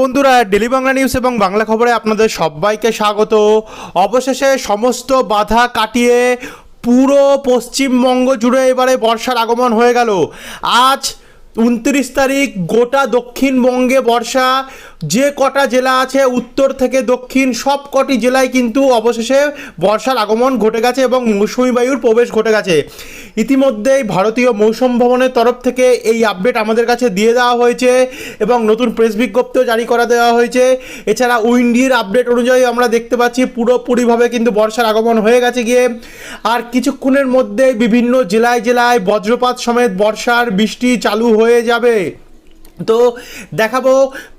বন্ধুরা, daily Bangla news এবং বাংলা খবরে আপনাদের সবাইকে স্বাগত। অবশেষে সমস্ত বাধা কাটিয়ে পুরো পশ্চিমবঙ্গ জুড়ে এবারে বর্ষার আগমন হয়ে গেল। আজ উনত্রিশ তারিখ গোটা দক্ষিণবঙ্গে বর্ষা। যে কটা জেলা আছে, উত্তর থেকে দক্ষিণ, সব কটি জেলায় কিন্তু অবশেষে বর্ষার আগমন ঘটে গেছে এবং মৌসুমী বায়ুর প্রবেশ ঘটে গেছে। ইতিমধ্যেই ভারতীয় মৌসুম ভবনের তরফ থেকে এই আপডেট আমাদের কাছে দিয়ে দেওয়া হয়েছে এবং নতুন প্রেস বিজ্ঞপ্তিও জারি করা দেওয়া হয়েছে। এছাড়া উইন্ডির আপডেট অনুযায়ী আমরা দেখতে পাচ্ছি পুরোপুরিভাবে কিন্তু বর্ষার আগমন হয়ে গেছে গিয়ে। আর কিছুক্ষণের মধ্যে বিভিন্ন জেলায় জেলায় বজ্রপাত সমেত বর্ষার বৃষ্টি চালু হয়ে যাবে। তো দেখাবো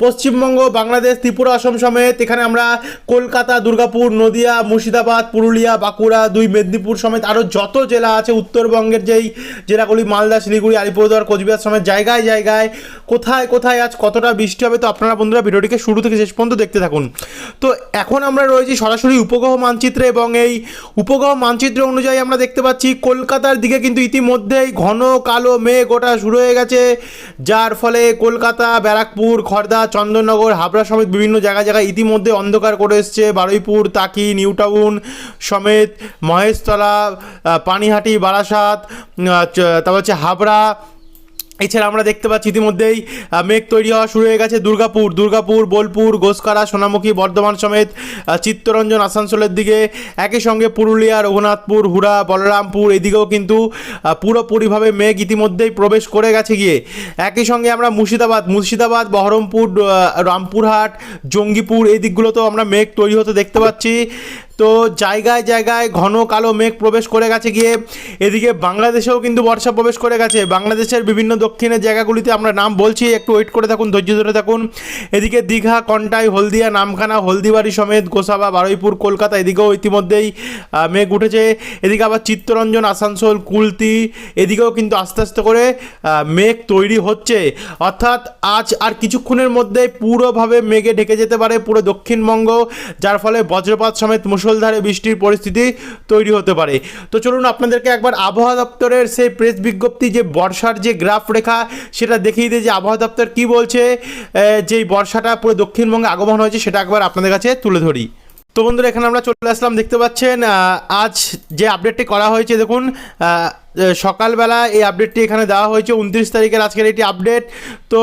পশ্চিমবঙ্গ, বাংলাদেশ, ত্রিপুরা, অসম সমেত। এখানে আমরা কলকাতা, দুর্গাপুর, নদিয়া, মুর্শিদাবাদ, পুরুলিয়া, বাঁকুড়া, দুই মেদিনীপুর সমেত আরও যত জেলা আছে, উত্তরবঙ্গের যেই জেলাগুলি, মালদা, শিলিগুড়ি, আলিপুরদুয়ার, কোচবিহার সমেত জায়গায় জায়গায় কোথায় কোথায় আজ কতটা বৃষ্টি হবে, তো আপনারা বন্ধুরা ভিডিওটিকে শুরু থেকে শেষ পর্যন্ত দেখতে থাকুন। তো এখন আমরা রয়েছি সরাসরি উপগ্রহ মানচিত্রে এবং এই উপগ্রহ মানচিত্র অনুযায়ী আমরা দেখতে পাচ্ছি, কলকাতার দিকে কিন্তু ইতিমধ্যেই ঘন কালো মেঘ ওঠা শুরু হয়ে গেছে, যার ফলে কলকাতা, ব্যারাকপুর খড়দা চন্দননগর, হাবড়া সমেত বিভিন্ন জায়গা জায়গায় ইতিমধ্যে অন্ধকার করে এসছে। বারুইপুর, তাকি, নিউটাউন সমেত মহেশতলা পানিহাটি, বারাসাত তারপর হচ্ছে হাবড়া এছাড়া আমরা দেখতে পাচ্ছি ইতিমধ্যেই মেঘ তৈরি হওয়া শুরু হয়ে গেছে দুর্গাপুর। দুর্গাপুর, বোলপুর গোসকারা সোনামুখী, বর্ধমান সমেত চিত্তরঞ্জন, আসানসোলের দিকে। একই সঙ্গে পুরুলিয়া রঘুনাথপুর, হুড়া, বলরামপুর, এদিকেও কিন্তু পুরোপুরিভাবে মেঘ ইতিমধ্যেই প্রবেশ করে গেছে গিয়ে। একই সঙ্গে আমরা মুর্শিদাবাদ মুর্শিদাবাদ, বহরমপুর রামপুরহাট, জঙ্গিপুর, এই দিকগুলোতেও আমরা মেঘ তৈরি হতে দেখতে পাচ্ছি। তো জায়গায় জায়গায় ঘন কালো মেঘ প্রবেশ করে গেছে গিয়ে। এদিকে বাংলাদেশেও কিন্তু বর্ষা প্রবেশ করে গেছে। বাংলাদেশের বিভিন্ন দক্ষিণের জায়গাগুলিতে আমরা নাম বলছি। একটু ওয়েট করে থাকুন, ধৈর্য ধরে থাকুন। এদিকে দীঘা, কন্টাই, হলদিয়া, নামখানা, হলদিবাড়ি সমেত গোসাবা, বারুইপুর, কলকাতা, এদিকেও ইতিমধ্যেই মেঘ উঠেছে। এদিকে আবার চিত্তরঞ্জন, আসানসোল, কুলতি, এদিকেও কিন্তু আস্তে আস্তে করে মেঘ তৈরি হচ্ছে। অর্থাৎ আজ আর কিছুক্ষণের মধ্যে পুরোভাবে মেঘে ঢেকে যেতে পারে পুরো দক্ষিণবঙ্গ, যার ফলে বজ্রপাত সমেত মুষলধারে বৃষ্টির পরিস্থিতি তৈরি হতে পারে। তো চলুন আপনাদেরকে একবার আবহাওয়া দপ্তরের সেই প্রেস বিজ্ঞপ্তি, যে বর্ষার যে গ্রাফ রেখা, সেটা দেখিয়ে দিয়ে যে আবহাওয়া দপ্তর কী বলছে যেই বর্ষাটা পুরো দক্ষিণবঙ্গে আগমন হয়েছে, সেটা একবার আপনাদের কাছে তুলে ধরি। তো বন্ধুরা, এখানে আমরা চলে আসলাম, দেখতে পাচ্ছেন আজ যে আপডেটটি করা হয়েছে, দেখুন সকালবেলা এই আপডেটটি এখানে দেওয়া হয়েছে, উনত্রিশ তারিখের আজকের এটি আপডেট তো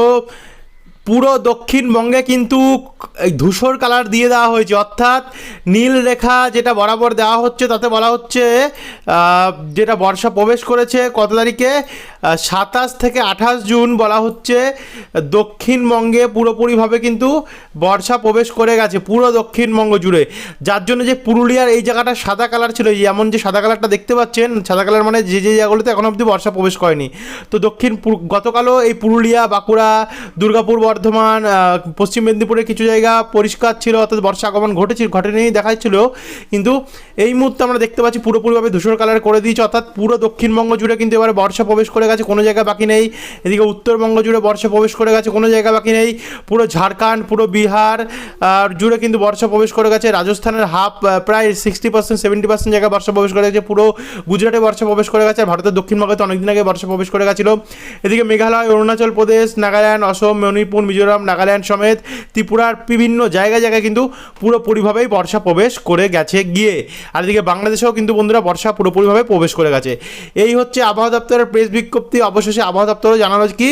পুরো দক্ষিণবঙ্গে কিন্তু ধূসর কালার দিয়ে দেওয়া হয়েছে। অর্থাৎ নীল রেখা যেটা বরাবর দেওয়া হচ্ছে, তাতে বলা হচ্ছে যেটা বর্ষা প্রবেশ করেছে, কত তারিখে? সাতাশ থেকে আঠাশ জুন বলা হচ্ছে, দক্ষিণবঙ্গে পুরোপুরিভাবে কিন্তু বর্ষা প্রবেশ করে গেছে, পুরো দক্ষিণবঙ্গ জুড়ে। যার জন্য যে পুরুলিয়ার এই জায়গাটা সাদা কালার ছিল এমন যে সাদা কালারটা দেখতে পাচ্ছেন, সাদা কালার মানে যে যে জায়গাগুলোতে এখনও অবধি বর্ষা প্রবেশ করেনি। তো দক্ষিণ গতকালও এই পুরুলিয়া, বাঁকুড়া, দুর্গাপুর, বর্ধমান পশ্চিম মেদিনীপুরের কিছু জায়গা পরিষ্কার ছিল, অর্থাৎ বর্ষা আগমন ঘটেছিল ঘটেনি দেখাচ্ছিল কিন্তু এই মুহূর্তে আমরা দেখতে পাচ্ছি পুরোপুরিভাবে ধূসর কালার করে দিয়েছে, অর্থাৎ পুরো দক্ষিণবঙ্গ জুড়ে কিন্তু এবারে বর্ষা প্রবেশ করে গেছে। কোনো জায়গা বাকি নেই। এদিকে উত্তরবঙ্গ জুড়ে বর্ষা প্রবেশ করে গেছে, কোনো জায়গা বাকি নেই। পুরো ঝাড়খণ্ড, পুরো বিহার জুড়ে কিন্তু বর্ষা প্রবেশ করে গেছে। রাজস্থানের হাফ প্রায় সিক্সটি পার্সেন্ট সেভেন্টি পার্সেন্ট জায়গায় বর্ষা প্রবেশ করে গেছে। পুরো গুজরাটে বর্ষা প্রবেশ করে গেছে ভারতের দক্ষিণবঙ্গে তো অনেকদিন আগে বর্ষা প্রবেশ করে গেছিল। এদিকে মেঘালয়, অরুণাচল প্রদেশ, নাগাল্যান্ড, অসম, মণিপুর, মিজোরাম, নাগাল্যান্ড সমেত ত্রিপুরার বিভিন্ন জায়গায় জায়গায় কিন্তু পুরোপুরিভাবেই বর্ষা প্রবেশ করে গেছে গিয়ে। আর এদিকে বাংলাদেশেও কিন্তু বন্ধুরা বর্ষা পুরোপুরিভাবে প্রবেশ করে গেছে। এই হচ্ছে আবহাওয়া দপ্তরের প্রেস বিজ্ঞপ্তি। অবশেষে আবহাওয়া দপ্তরও জানালো কি,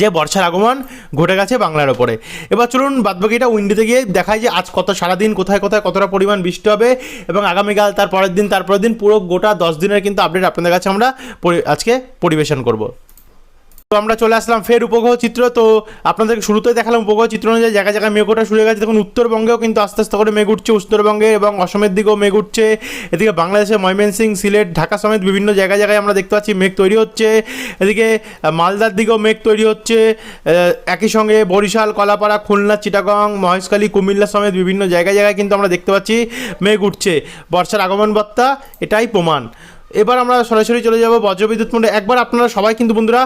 যে বর্ষার আগমন ঘটে গেছে বাংলার ওপরে। এবার চলুন বাদবাকিটা উইন্ডোতে গিয়ে দেখায় যে আজ কত সারাদিন, কোথায় কোথায় কতটা পরিমাণ বৃষ্টি হবে এবং আগামীকাল, তার পরের দিন তারপরের দিন পুরো গোটা দশ দিনের কিন্তু আপডেট আপনাদের কাছে আমরা আজকে পরিবেশন করব। তো আমরা চলে আসলাম ফের উপগ্রহ চিত্র। তো আপনাদেরকে শুরুতেই দেখালাম উপগ্রহ চিত্র অনুযায়ী জায়গায় জায়গায় মেঘ ওঠা শুরু গেছে। দেখুন, উত্তরবঙ্গেও কিন্তু আস্তে আস্তে করে মেঘ উঠছে, উত্তরবঙ্গে এবং অসমের দিকেও মেঘ উঠছে। এদিকে বাংলাদেশে ময়মনসিং সিলেট, ঢাকা সমেত বিভিন্ন জায়গায় জায়গায় আমরা দেখতে পাচ্ছি মেঘ তৈরি হচ্ছে। এদিকে মালদার দিকেও মেঘ তৈরি হচ্ছে। একই সঙ্গে বরিশাল, কলাপাড়া, খুলনা, চিটাগং, মহেশখালী, কুমিল্লা সমেত বিভিন্ন জায়গায় জায়গায় কিন্তু আমরা দেখতে পাচ্ছি মেঘ উঠছে। বর্ষার আগমন বার্তা, এটাই প্রমাণ। এবার আমরা সরাসরি চলে যাব বজ্রবিদ্যুৎ মোড়ে একবার আপনারা সবাই কিন্তু বন্ধুরা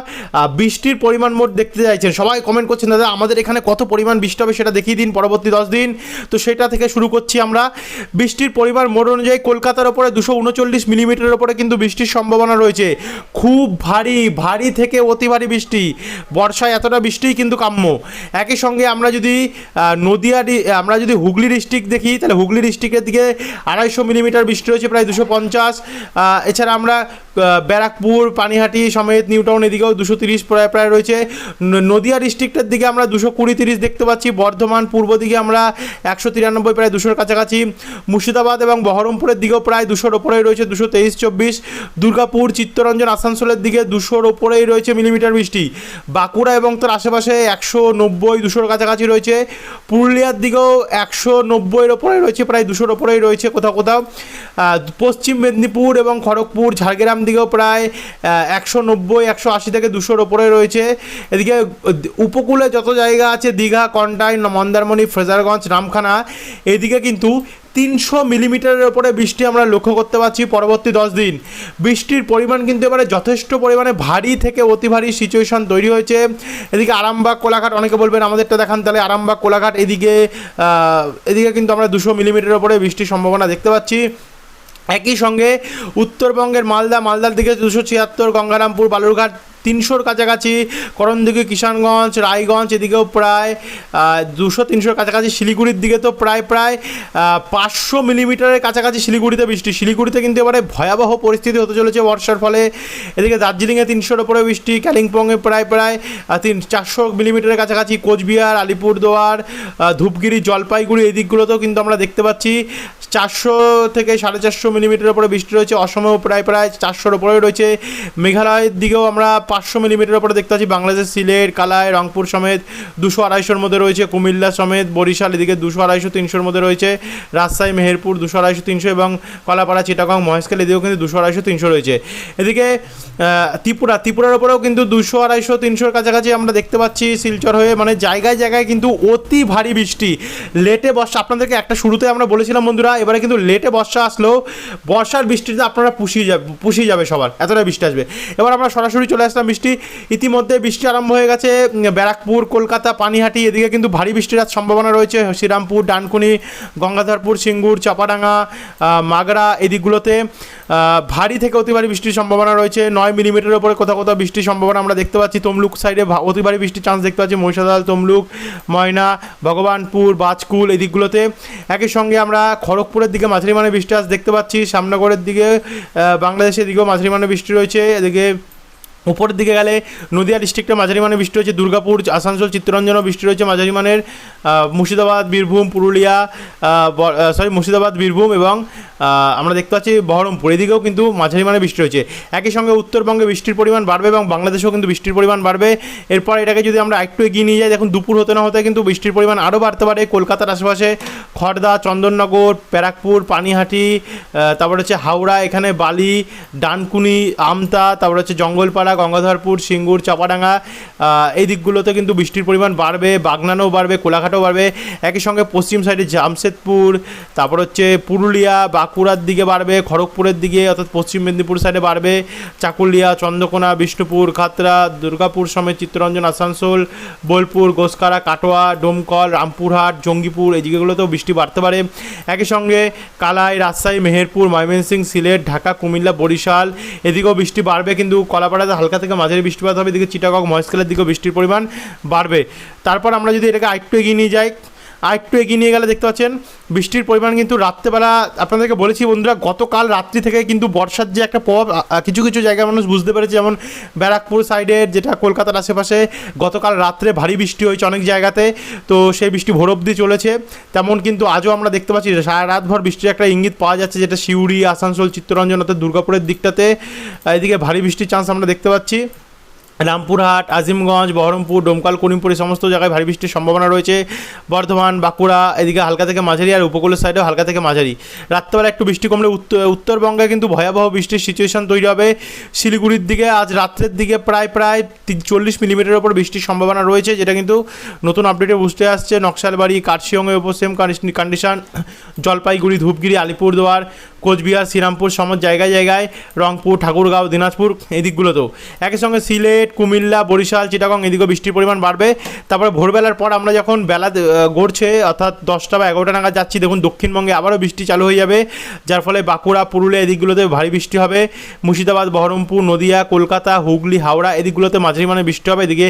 বৃষ্টির পরিমাণ মোট দেখতে চাইছেন। সবাই কমেন্ট করছেন, দাদা, আমাদের এখানে কত পরিমাণ বৃষ্টি হবে সেটা দেখিয়ে দিন পরবর্তী দশ দিন। তো সেটা থেকে শুরু করছি আমরা। বৃষ্টির পরিমাণ মোট অনুযায়ী কলকাতার ওপরে দুশো উনচল্লিশ মিলিমিটারের ওপরে কিন্তু বৃষ্টির সম্ভাবনা রয়েছে। খুব ভারী ভারী থেকে অতি ভারী বৃষ্টি। বর্ষায় এতটা বৃষ্টিই কিন্তু কাম্য। একই সঙ্গে আমরা যদি নদিয়া আমরা যদি হুগলি ডিস্ট্রিক্ট দেখি, তাহলে হুগলি ডিস্ট্রিক্টের দিকে আড়াইশো মিলিমিটার বৃষ্টি রয়েছে, প্রায় দুশো পঞ্চাশ। এছাড়া আমরা ব্যারাকপুর, পানিহাটি সমেত নিউটাউন এদিকেও দুশো তিরিশ প্রায় প্রায় রয়েছে। নদিয়া ডিস্ট্রিক্টের দিকে আমরা দুশো কুড়ি তিরিশ দেখতে পাচ্ছি। বর্ধমান, পূর্ব দিকে আমরা একশো তিরানব্বই, প্রায় দুশোর কাছাকাছি। মুর্শিদাবাদ এবং বহরমপুরের দিকেও প্রায় দুশোর ওপরেই রয়েছে, দুশো তেইশ চব্বিশ। দুর্গাপুর, চিত্তরঞ্জন, আসানসোলের দিকে দুশোর ওপরেই রয়েছে মিলিমিটার বৃষ্টি। বাঁকুড়া এবং তার আশেপাশে একশো নব্বই, দুশোর কাছাকাছি রয়েছে। পুরুলিয়ার দিকেও একশো নব্বইয়ের ওপরে রয়েছে, প্রায় দুশোর ওপরেই রয়েছে কোথাও কোথাও। পশ্চিম মেদিনীপুর এবং খড়গপুর, ঝাড়গ্রাম দিকেও প্রায় একশো নব্বই, একশো আশি থেকে দুশোর ওপরে রয়েছে। এদিকে, উপকূলে যত জায়গা আছে, দীঘা, কন্টাই, মন্দারমণি, ফ্রেজারগঞ্জ, রামখানা, এদিকে কিন্তু তিনশো মিলিমিটারের ওপরে বৃষ্টি আমরা লক্ষ্য করতে পারছি পরবর্তী দশ দিন। বৃষ্টির পরিমাণ কিন্তু এবারে যথেষ্ট পরিমাণে ভারী থেকে অতি ভারী সিচুয়েশন তৈরি হয়েছে। এদিকে আরামবাগ, কোলাঘাট, অনেকে বলবেন আমাদেরটা দেখান তাহলে। আরামবাগ, কোলাঘাট, এদিকে এদিকে কিন্তু আমরা দুশো মিলিমিটারের ওপরে বৃষ্টির সম্ভাবনা দেখতে পাচ্ছি। একই সঙ্গে উত্তরবঙ্গের মালদা, মালদার দিকে দুশো ছিয়াত্তর, গঙ্গারামপুর, বালুরঘাট তিনশোর কাছাকাছি, করণদিঘি, কিষানগঞ্জ, রায়গঞ্জ, এদিকেও প্রায় দুশো তিনশোর কাছাকাছি, শিলিগুড়ির দিকে তো প্রায় প্রায় পাঁচশো মিলিমিটারের কাছাকাছি শিলিগুড়িতে বৃষ্টি। শিলিগুড়িতে কিন্তু এবারে ভয়াবহ পরিস্থিতি হতে চলেছে বর্ষার ফলে। এদিকে দার্জিলিংয়ে তিনশোর ওপরে বৃষ্টি কালিম্পংয়ে প্রায় প্রায় তিন, চারশো মিলিমিটারের কাছাকাছি, কোচবিহার, আলিপুরদুয়ার ধূপগিরি, জলপাইগুড়ি, এই দিকগুলোতেও কিন্তু আমরা দেখতে পাচ্ছি। চারশো থেকে সাড়ে চারশো মিলিমিটার উপরে বৃষ্টি রয়েছে। অসমেও প্রায় প্রায় চারশোর উপরে রয়েছে। মেঘালয়ের দিকেও আমরা পাঁচশো মিলিমিটার ওপরে দেখতে পাচ্ছি। বাংলাদেশ, সিলেট কালায় রংপুর সমেত দুশো আড়াইশোর মধ্যে রয়েছে। কুমিল্লা সমেত বরিশাল এদিকে দুশো আড়াইশো তিনশোর মধ্যে রয়েছে। রাজশাহী, মেহেরপুর দুশো আড়াইশো তিনশো এবং কলাপাড়া, চিটাগং, মহেশখাল এদিকেও কিন্তু দুশো আড়াইশো তিনশো রয়েছে। এদিকে ত্রিপুরা, ত্রিপুরার ওপরেও কিন্তু দুশো আড়াইশো তিনশোর কাছাকাছি আমরা দেখতে পাচ্ছি শিলচর হয়ে। মানে জায়গায় জায়গায় কিন্তু অতি ভারী বৃষ্টি। লেটে বর্ষা। আপনাদেরকে একটা শুরুতে আমরা বলেছিলাম বন্ধুরা এবারে কিন্তু লেটে বর্ষা আসলেও বর্ষার বৃষ্টিতে আপনারা পুষিয়ে যাবে পুষিয়ে যাবে সবার এতটা বৃষ্টি আসবে। এবার আমরা সরাসরি চলে আসলাম বৃষ্টি। ইতিমধ্যে বৃষ্টি আরম্ভ হয়ে গেছে ব্যারাকপুর, কলকাতা, পানিহাটি, এদিকে কিন্তু ভারী বৃষ্টির আজ সম্ভাবনা রয়েছে। শ্রীরামপুর, ডানকুনি, গঙ্গাধরপুর, সিঙ্গুর, চাপাডাঙ্গা মাগরা এদিকগুলোতে ভারী থেকে অতি ভারী বৃষ্টির সম্ভাবনা রয়েছে। নয় মিলিমিটারের উপরে কোথাও কোথাও বৃষ্টির সম্ভাবনা আমরা দেখতে পাচ্ছি। তমলুক সাইডে অতি ভারী বৃষ্টির চান্স দেখতে পাচ্ছি। মহিষাদল, তমলুক, ময়না, ভগবানপুর, বাজকুল এদিকগুলোতে। দিকগুলোতে একই সঙ্গে আমরা খড়গপুরের দিকে মাঝারি মানে বৃষ্টি আজ দেখতে পাচ্ছি, সামনগরের দিকে বাংলাদেশের দিকেও মাঝারি মানে বৃষ্টি রয়েছে, এদিকে উপরের দিকে গেলে নদিয়া ডিস্ট্রিক্টে মাঝারি মানের বৃষ্টি রয়েছে দুর্গাপুর, আসানসোল চিত্তরঞ্জনও বৃষ্টি রয়েছে, মাঝারি মানের মুর্শিদাবাদ, বীরভূম, পুরুলিয়া সরি মুর্শিদাবাদ, বীরভূম এবং আমরা দেখতে পাচ্ছি বহরমপুর। এদিকেও কিন্তু মাঝারি মানের বৃষ্টি হয়েছে। একই সঙ্গে উত্তরবঙ্গে বৃষ্টির পরিমাণ বাড়বে এবং বাংলাদেশেও কিন্তু বৃষ্টির পরিমাণ বাড়বে। এরপর এটাকে যদি আমরা একটু এগিয়ে নিয়ে যাই, দেখুন, দুপুর হতে না হতে কিন্তু বৃষ্টির পরিমাণ আরও বাড়তে পারে। কলকাতার আশেপাশে খড়দা চন্দননগর, ব্যারাকপুর, পানিহাটি তারপর হচ্ছে হাওড়া, এখানে বালি, ডানকুনি, আমতা, তারপর হচ্ছে জঙ্গলপাড়া গঙ্গাধরপুর, সিঙ্গুর, চাপাডাঙ্গা এই দিকগুলোতে কিন্তু বৃষ্টির পরিমাণ বাড়বে, বাগনানও বাড়বে, কোলাঘাটও বাড়বে। একই সঙ্গে পশ্চিম সাইডে জামশেদপুর, তারপর হচ্ছে পুরুলিয়া, বাঁকুড়ার দিকে বাড়বে, খড়গপুরের দিকে, অর্থাৎ পশ্চিম মেদিনীপুর সাইডে বাড়বে। চাকুলিয়া, চন্দ্রকোনা, বিষ্ণুপুর খাতরা দুর্গাপুর সমেত চিত্তরঞ্জন, আসানসোল, বোলপুর, গোসকারা, কাটোয়া, ডোমকল, রামপুরহাট, জঙ্গিপুর, এই জায়গাগুলোতেও বৃষ্টি বাড়তে পারে। একই সঙ্গে কালাই, রাজশাহী, মেহেরপুর, ময়মনসিংহ, সিলেট, ঢাকা, কুমিল্লা, বরিশাল, এদিকেও বৃষ্টি বাড়বে, কিন্তু কলাপাড়াতে হালকা থেকে মাঝারি বৃষ্টিপাত হবে, এদিকে চিটাগং মহেশখালের দিকেও বৃষ্টির পরিমাণ বাড়বে। তারপর আমরা যদি এটাকে আরেকটু এগিয়ে নিয়ে যাই আরেকটু এগিয়ে নিয়ে গেলে দেখতে পাচ্ছেন, বৃষ্টির পরিমাণ কিন্তু রাত্রেবেলা, আপনাদেরকে বলেছি বন্ধুরা, গতকাল রাত্রি থেকে কিন্তু বর্ষার যে একটা প্রভাব কিছু কিছু জায়গায় মানুষ বুঝতে পেরেছে, যেমন ব্যারাকপুর সাইডের যেটা কলকাতার আশেপাশে, গতকাল রাত্রে ভারী বৃষ্টি হয়েছে অনেক জায়গাতে, তো সেই বৃষ্টি ভোর অবধি চলেছে। তেমন কিন্তু আজও আমরা দেখতে পাচ্ছি, সারা রাতভর বৃষ্টির একটা ইঙ্গিত পাওয়া যাচ্ছে, যেটা সিউড়ি, আসানসোল, চিত্তরঞ্জন অর্থাৎ দুর্গাপুরের দিকটাতে এদিকে ভারী বৃষ্টির চান্স আমরা দেখতে পাচ্ছি। রামপুরহাট, আজিমগঞ্জ, বহরমপুর, ডোমকাল, করিমপুর সমস্ত জায়গায় ভারী বৃষ্টির সম্ভাবনা রয়েছে। বর্ধমান, বাঁকুড়া, এদিকে হালকা থেকে মাঝারি আর উপকূলের সাইডেও হালকা থেকে মাঝারি। রাত্রেবেলা একটু বৃষ্টি কমলে উত্তর উত্তরবঙ্গে কিন্তু ভয়াবহ বৃষ্টির সিচুয়েশন তৈরি হবে। শিলিগুড়ির দিকে আজ রাত্রের দিকে প্রায় প্রায় চল্লিশ মিলিমিটারের ওপর বৃষ্টির সম্ভাবনা রয়েছে, যেটা কিন্তু নতুন আপডেটে বুঝতে আসছে। নকশালবাড়ি, কার্শিয়ংয়ে উপর সেম কন্ডিশন জলপাইগুড়ি, ধূপগিরি, আলিপুরদুয়ার কোচবিহার, শ্রীরামপুর সমস্ত জায়গায় জায়গায়, রংপুর, ঠাকুরগাঁও, দিনাজপুর এই দিকগুলোতেও। একই সঙ্গে সিলেট, কুমিল্লা, বরিশাল, চিটাগং এদিকেও বৃষ্টির পরিমাণ বাড়বে। তারপরে ভোরবেলার পর আমরা যখন বেলা গড়ছে, অর্থাৎ দশটা বা এগারোটা নাগাদ যাচ্ছি, দেখুন দক্ষিণবঙ্গে আবারও বৃষ্টি চালু হয়ে যাবে। যার ফলে বাঁকুড়া, পুরুলিয়া এদিকগুলোতে ভারী বৃষ্টি হবে। মুর্শিদাবাদ, বহরমপুর, নদিয়া, কলকাতা, হুগলি, হাওড়া এদিকগুলোতে মাঝারি মানে বৃষ্টি হবে এদিকে।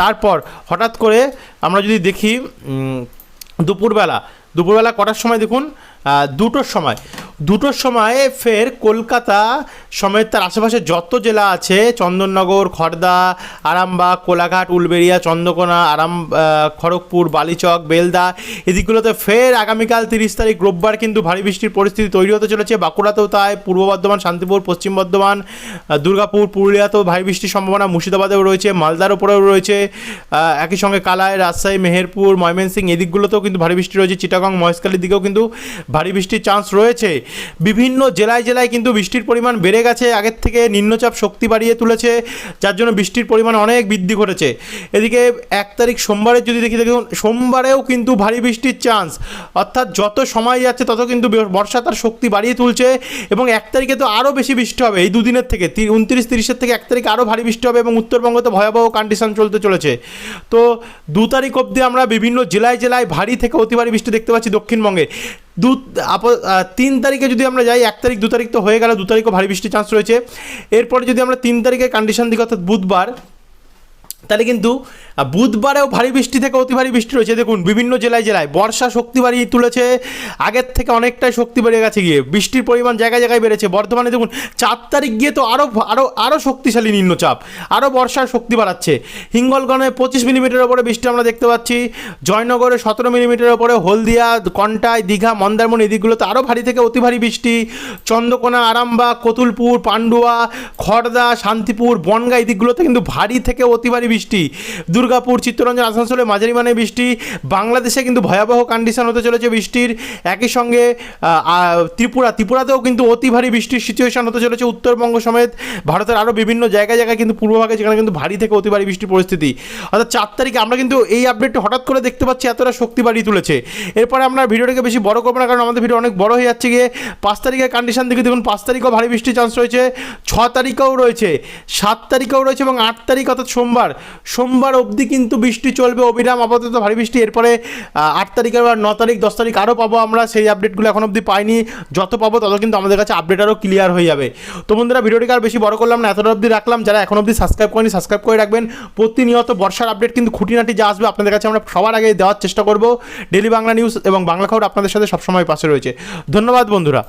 তারপর হঠাৎ করে আমরা যদি দেখি দুপুরবেলা দুপুরবেলা কটার সময় দেখুন দুটোর সময়। দুটোর সময় ফের কলকাতা সমেত তার আশেপাশে যত জেলা আছে, চন্দননগর খড়দা আরামবাগ, কোলাঘাট, উলবেড়িয়া, চন্দ্রকোনা, আরাম খড়গপুর, বালিচক, বেলদা এদিকগুলোতে ফের আগামীকাল তিরিশ তারিখ রোববার কিন্তু ভারী বৃষ্টির পরিস্থিতি তৈরি হতে চলেছে। বাঁকুড়াতেও তাই, পূর্ব বর্ধমান, শান্তিপুর, পশ্চিম বর্ধমান দুর্গাপুর, পুরুলিয়াতেও ভারী বৃষ্টির সম্ভাবনা, মুর্শিদাবাদেও রয়েছে, মালদার ওপরেও রয়েছে একই সঙ্গে কালায় রাজশাহী, মেহেরপুর, ময়মনসিংহ এদিকগুলোতেও কিন্তু ভারী বৃষ্টি রয়েছে, চিটাগং, মহেশখালীর দিকেও কিন্তু ভারী বৃষ্টির চান্স রয়েছে। বিভিন্ন জেলায় জেলায় কিন্তু বৃষ্টির পরিমাণ বেড়ে গেছে, আগের থেকে নিম্নচাপ শক্তি বাড়িয়ে তুলেছে, যার জন্য বৃষ্টির পরিমাণ অনেক বৃদ্ধি ঘটেছে এদিকে এক তারিখ সোমবারের যদি দেখি, দেখুন, সোমবারেও কিন্তু ভারী বৃষ্টির চান্স অর্থাৎ যত সময় যাচ্ছে, তত কিন্তু বর্ষা তার শক্তি বাড়িয়ে তুলছে এবং এক তারিখে তো আরও বেশি বৃষ্টি হবে, এই দুদিনের থেকে, তি- উনত্রিশ তিরিশের থেকে এক তারিখে আরও ভারী বৃষ্টি হবে এবং উত্তরবঙ্গে ভয়াবহ কন্ডিশন চলতে চলেছে। তো দু তারিখ অবধি আমরা বিভিন্ন জেলায় জেলায় ভারী থেকে অতি ভারী বৃষ্টি দেখতে পাচ্ছি দক্ষিণবঙ্গে। দু, আপ তিন তারিখে যদি আমরা যাই, এক তারিখ, দু তারিখ তো হয়ে গেল, দু তারিখও ভারী বৃষ্টির চান্স রয়েছে। এরপরে যদি আমরা তিন তারিখের কন্ডিশন দিকে অর্থাৎ বুধবার তাহলে কিন্তু বুধবারেও ভারী বৃষ্টি থেকে অতি ভারী বৃষ্টি রয়েছে। দেখুন, বিভিন্ন জেলায় জেলায় বর্ষা শক্তি বাড়িয়ে তুলেছে। আগের থেকে অনেকটাই শক্তি বেড়ে গেছে গিয়ে। বৃষ্টির পরিমাণ জায়গায় জায়গায় বেড়েছে। বর্ধমানে দেখুন, চার তারিখ গিয়ে তো আরও আরও আরও শক্তিশালী নিম্নচাপ আরও বর্ষার শক্তি বাড়াচ্ছে। হিঙ্গলগণে পঁচিশ মিলিমিটারের ওপরে বৃষ্টি আমরা দেখতে পাচ্ছি। জয়নগরে সতেরো মিলিমিটারের ওপরে হলদিয়া, কন্টাই, দীঘা, মন্দারমণি এদিকগুলোতে আরও ভারী থেকে অতি ভারী বৃষ্টি। চন্দ্রকোনা, আরামবাগ, কতুলপুর, পান্ডুয়া খড়দা শান্তিপুর, বনগাঁ এই দিকগুলোতে কিন্তু ভারী থেকে অতি ভারী বৃষ্টি। দুর্গাপুর, চিত্তরঞ্জন, আসানসোলে মাঝারি মানে বৃষ্টি। বাংলাদেশে কিন্তু ভয়াবহ কন্ডিশন হতে চলেছে বৃষ্টির। একই সঙ্গে ত্রিপুরা, ত্রিপুরাতেও কিন্তু অতি ভারী বৃষ্টির সিচুয়েশন হতে চলেছে উত্তরবঙ্গ সমেত। ভারতের আরও বিভিন্ন জায়গায় জায়গায় কিন্তু পূর্বভাগে যেখানে কিন্তু ভারী থেকে অতি ভারী বৃষ্টির পরিস্থিতি। অর্থাৎ চার তারিখে আমরা কিন্তু এই আপডেটটা হঠাৎ করে দেখতে পাচ্ছি, এতটা শক্তি বাড়িয়ে তুলেছে। এরপরে আমরা ভিডিওটাকে বেশি বড় করব না, কারণ আমাদের ভিডিও অনেক বড় হয়ে যাচ্ছে গিয়ে। পাঁচ তারিখের কন্ডিশন দিকে দেখুন, পাঁচ তারিখেও ভারী বৃষ্টির চান্স রয়েছে, ছ তারিখেও রয়েছে, সাত তারিখেও রয়েছে এবং আট তারিখ, অর্থাৎ সোমবার। সোমবার অবধি কিন্তু বৃষ্টি চলবে। অবিরাম আপাতত ভারী বৃষ্টি। এরপরে আট তারিখের বা ন তারিখ, দশ তারিখ আরও পাবো আমরা। সেই আপডেটগুলো এখন অবধি পাইনি। যত পাবো তত কিন্তু আমাদের কাছে আপডেট আরও ক্লিয়ার হয়ে যাবে। তো বন্ধুরা, ভিডিওটিকে আর বেশি বড় করলাম না, এতটা অবধি রাখলাম। যারা এখন অবধি সাবস্ক্রাইব করেনি সাবস্ক্রাইব করে রাখবেন। প্রতিনিয়ত বর্ষার আপডেট কিন্তু খুঁটিনাটি যা আসবে, আপনাদের কাছে আমরা সবার আগে দেওয়ার চেষ্টা করব। ডেলি বাংলা নিউজ এবং বাংলা খবর আপনাদের সাথে সবসময় পাশে রয়েছে। ধন্যবাদ বন্ধুরা।